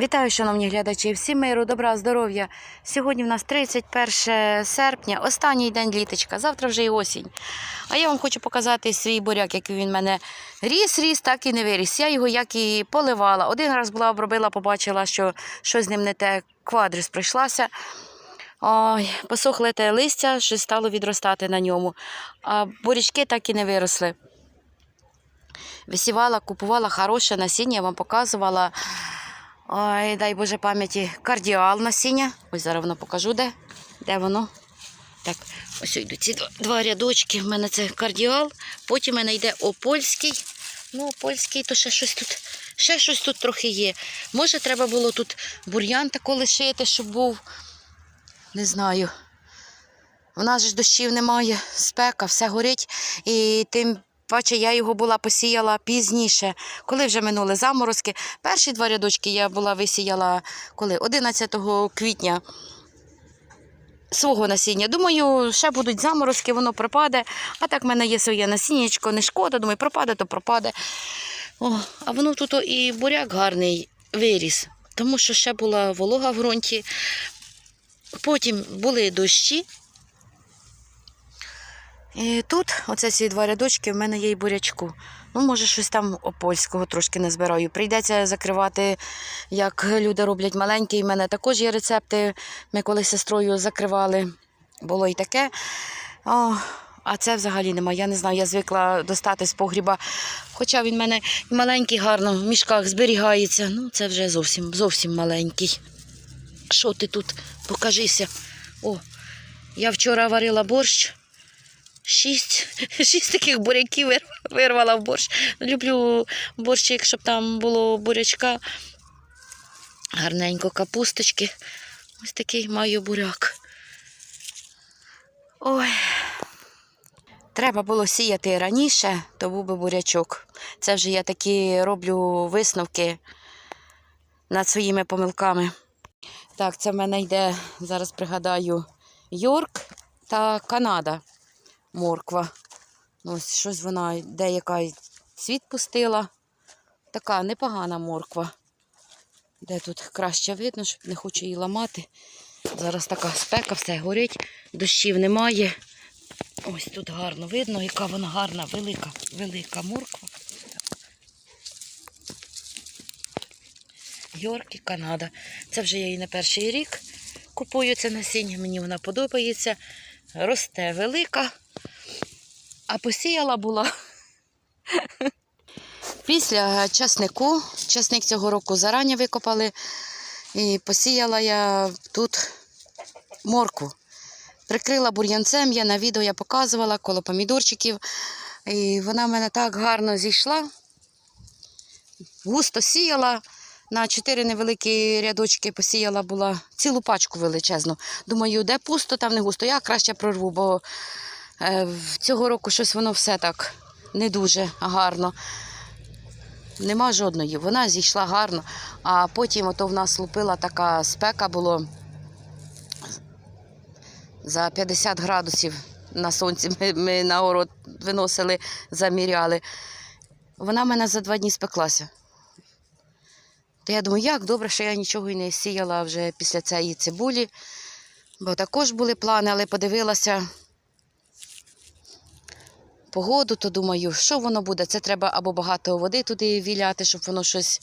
Вітаю, шановні глядачі, всім миру, добра, здоров'я. Сьогодні в нас 31 серпня, останній день літочка, завтра вже і осінь. А я вам хочу показати свій буряк, який він в мене ріс, ріс, так і не виріс. Я його як і поливала. Один раз була обробила, побачила, що щось з ним не те, квадрис прийшлася. Ой, посохле те листя, щось стало відростати на ньому. А бурячки так і не виросли. Висівала, купувала хороше насіння, я вам показувала. Ой, дай Боже пам'яті, кардіал насіння. Ось зараз воно покажу, де. Де воно? Так, ось йдуть ці два, рядочки. В мене це кардіал. Потім в мене йде опольський. Ну, опольський, то ще щось тут. Ще щось тут трохи є. Може, треба було тут бур'ян тако лишити, щоб був. Не знаю. У нас ж дощів немає, спека, все горить. І тим паче я його була посіяла пізніше, коли вже минули заморозки. Перші два рядочки я була висіяла коли 11 квітня свого насіння. Думаю, ще будуть заморозки, воно пропаде. А так в мене є своє насіннячко, не шкода. Думаю, пропаде, то пропаде. О, а воно тут і буряк гарний виріс, тому що ще була волога в ґрунті. Потім були дощі. І тут, оце ці два рядочки, в мене є і бурячку. Ну, може, щось там опольського трошки не збираю. Прийдеться закривати, як люди роблять маленький. У мене також є рецепти. Ми колись сестрою закривали. Було і таке. О, а це взагалі немає. Я не знаю, я звикла достати з погріба. Хоча він в мене маленький, гарно в мішках зберігається. Ну, це вже зовсім, зовсім маленький. Що ти тут? Покажися. О, я вчора варила борщ. Шість, шість таких буряків вирвала в борщ. Люблю борщик, щоб там було бурячка. Гарненько капусточки. Ось такий маю буряк. Ой. Треба було сіяти раніше, то був би бурячок. Це вже я такі роблю висновки над своїми помилками. Так, це в мене йде, зараз пригадаю, Йорк та Канада морква. Ну, Ось щось вона деяка цвіт пустила. Така непогана морква. Де тут краще видно, щоб не хочу її ламати. Зараз така спека, все горить, дощів немає. Ось тут гарно видно, яка вона гарна, велика, велика морква. Йорк і Канада. Це вже я її на перший рік купую це насіння, мені вона подобається. Росте велика, а посіяла була. Після часнику, часник цього року зарані викопали, і посіяла я тут моркву. Прикрила бур'янцем, я на відео я показувала коло помідорчиків. І вона в мене так гарно зійшла. Густо сіяла. На чотири невеликі рядочки посіяла була цілу пачку величезну. Думаю, де пусто, там не густо. Я краще прорву, бо е, цього року щось воно все так не дуже гарно. Нема жодної. Вона зійшла гарно, а потім ото в нас лупила така спека було за 50 градусів на сонці. Ми, ми на город виносили, заміряли. Вона мене за два дні спеклася. Я думаю, як добре, що я нічого і не сіяла вже після цієї цибулі, бо також були плани, але подивилася погоду, то думаю, що воно буде? Це треба або багато води туди віляти, щоб воно щось.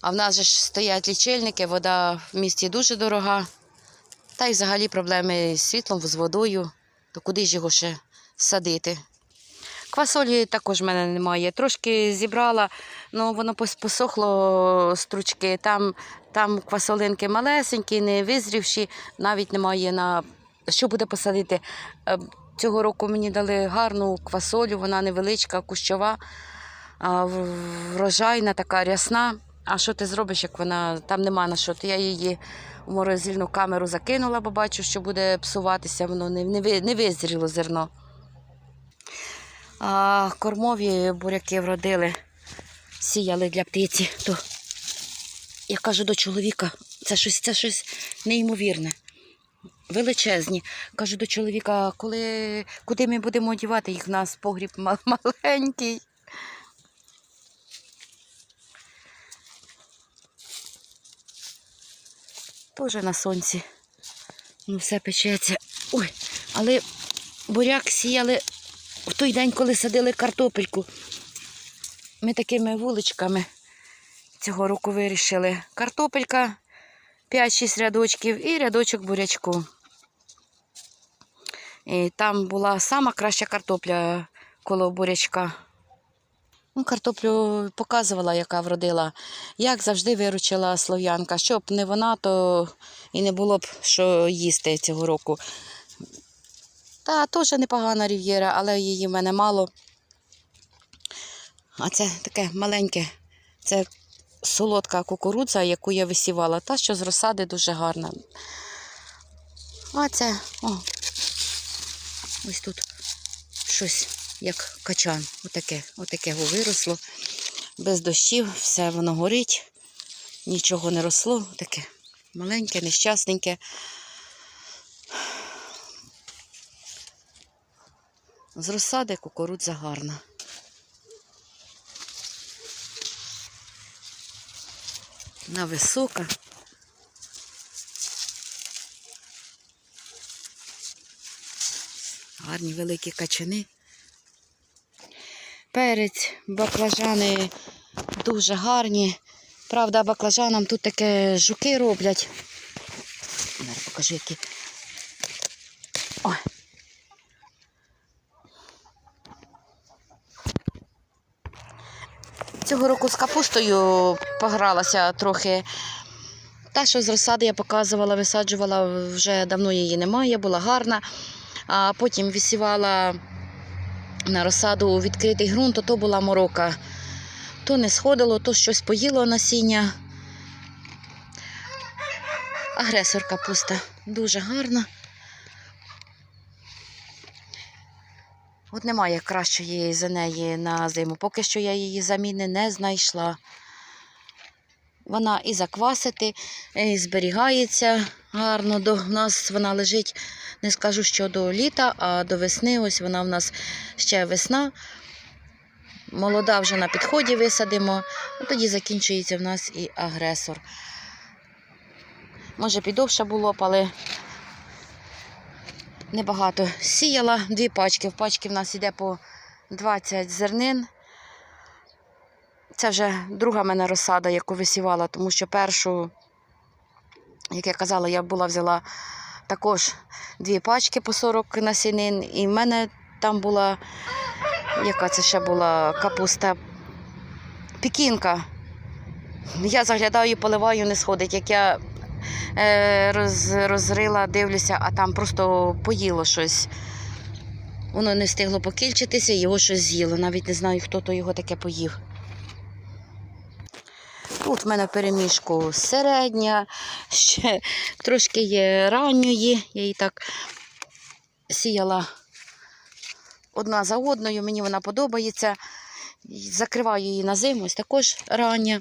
А в нас же ж стоять лічильники, вода в місті дуже дорога. Та й взагалі проблеми з світлом, з водою. То куди ж його ще садити? Квасолі також в мене немає. Трошки зібрала, ну воно пос- посохло стручки. Там, там квасолинки малесенькі, не визрівші, навіть немає на що буде посадити. Е, Цього року мені дали гарну квасолю, вона невеличка, кущова, врожайна, така рясна. А що ти зробиш, як вона там нема на що? То я її в морозильну камеру закинула, бо бачу, що буде псуватися, воно не, не визріло зерно. А кормові буряки вродили, сіяли для птиці. То я кажу до чоловіка, це щось, це щось неймовірне. Величезні. Кажу до чоловіка, коли, куди ми будемо одівати їх в нас погріб маленький. Теж на сонці. Ну, все печеться. Ой, але буряк сіяли той день, коли садили картопельку. Ми такими вуличками цього року вирішили. Картопелька 5-6 рядочків і рядочок бурячку. І там була сама краща картопля коло бурячка. Ну, картоплю показувала, яка вродила. Як завжди виручила слов'янка. Щоб не вона, то і не було б що їсти цього року. Та теж непогана рів'єра, але її в мене мало. А це таке маленьке, це солодка кукурудза, яку я висівала. Та, що з розсади дуже гарна. А це, о, ось тут щось як качан. Отаке, отаке виросло. Без дощів, все воно горить, нічого не росло. Таке маленьке, нещасненьке. З розсади кукурудза гарна. Вона висока. Гарні великі качани. Перець, баклажани дуже гарні. Правда, баклажанам тут таке жуки роблять. Покажу, які. Цього року з капустою погралася трохи. Та, що з розсади я показувала, висаджувала, вже давно її немає, була гарна. А потім висівала на розсаду у відкритий ґрунт, то, то була морока. То не сходило, то щось поїло насіння. Агресор капуста дуже гарна. От немає кращої за неї на зиму. Поки що я її заміни не знайшла. Вона і заквасити, і зберігається гарно. До нас вона лежить, не скажу, що до літа, а до весни. Ось вона в нас ще весна. Молода вже на підході висадимо, а тоді закінчується в нас і агресор. Може, підовше було б, але небагато. Сіяла дві пачки. В пачки в нас йде по 20 зернин. Це вже друга мене розсада, яку висівала, тому що першу, як я казала, я була взяла також дві пачки по 40 насінин. І в мене там була, яка це ще була капуста, пікінка. Я заглядаю, поливаю, не сходить. Як я роз, розрила, дивлюся, а там просто поїло щось. Воно не встигло покільчитися, його щось з'їло. Навіть не знаю, хто то його таке поїв. Тут в мене в переміжку середня, ще трошки є ранньої. Я її так сіяла одна за одною, мені вона подобається. Закриваю її на зиму, ось також рання.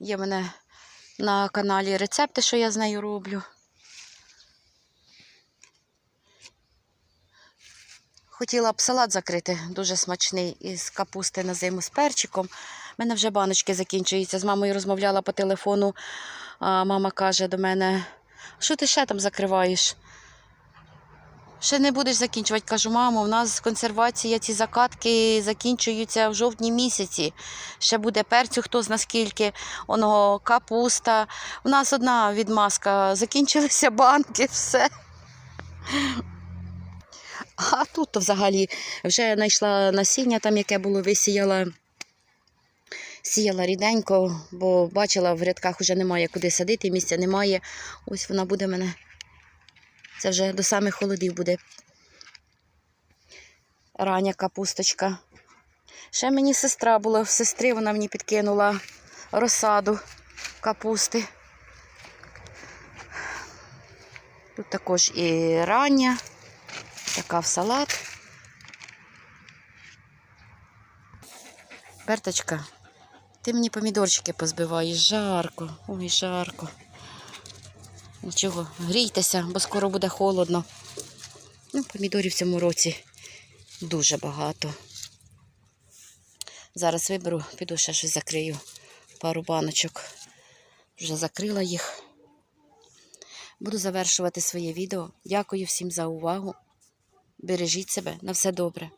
Є в мене на каналі рецепти, що я з нею роблю. Хотіла б салат закрити, дуже смачний, із капусти на зиму з перчиком. У мене вже баночки закінчуються. З мамою розмовляла по телефону. А мама каже до мене, що ти ще там закриваєш? Ще не будеш закінчувати. Кажу, мамо, у нас консервація, ці закатки закінчуються в жовтні місяці. Ще буде перцю, хто зна скільки, оного капуста. У нас одна відмазка, закінчилися банки, все. А тут взагалі вже знайшла насіння, там, яке було висіяла. Сіяла ріденько, бо бачила, в рядках вже немає куди садити, місця немає. Ось вона буде мене. Це вже до самих холодів буде. Рання капусточка. Ще мені сестра була, в сестри вона мені підкинула розсаду капусти. Тут також і рання, така в салат. Берточка, ти мені помідорчики позбиваєш, жарко, ой, жарко. Нічого, грійтеся, бо скоро буде холодно. Ну, помідорів в цьому році дуже багато. Зараз виберу, піду ще щось закрию, пару баночок. Вже закрила їх. Буду завершувати своє відео. Дякую всім за увагу. Бережіть себе на все добре.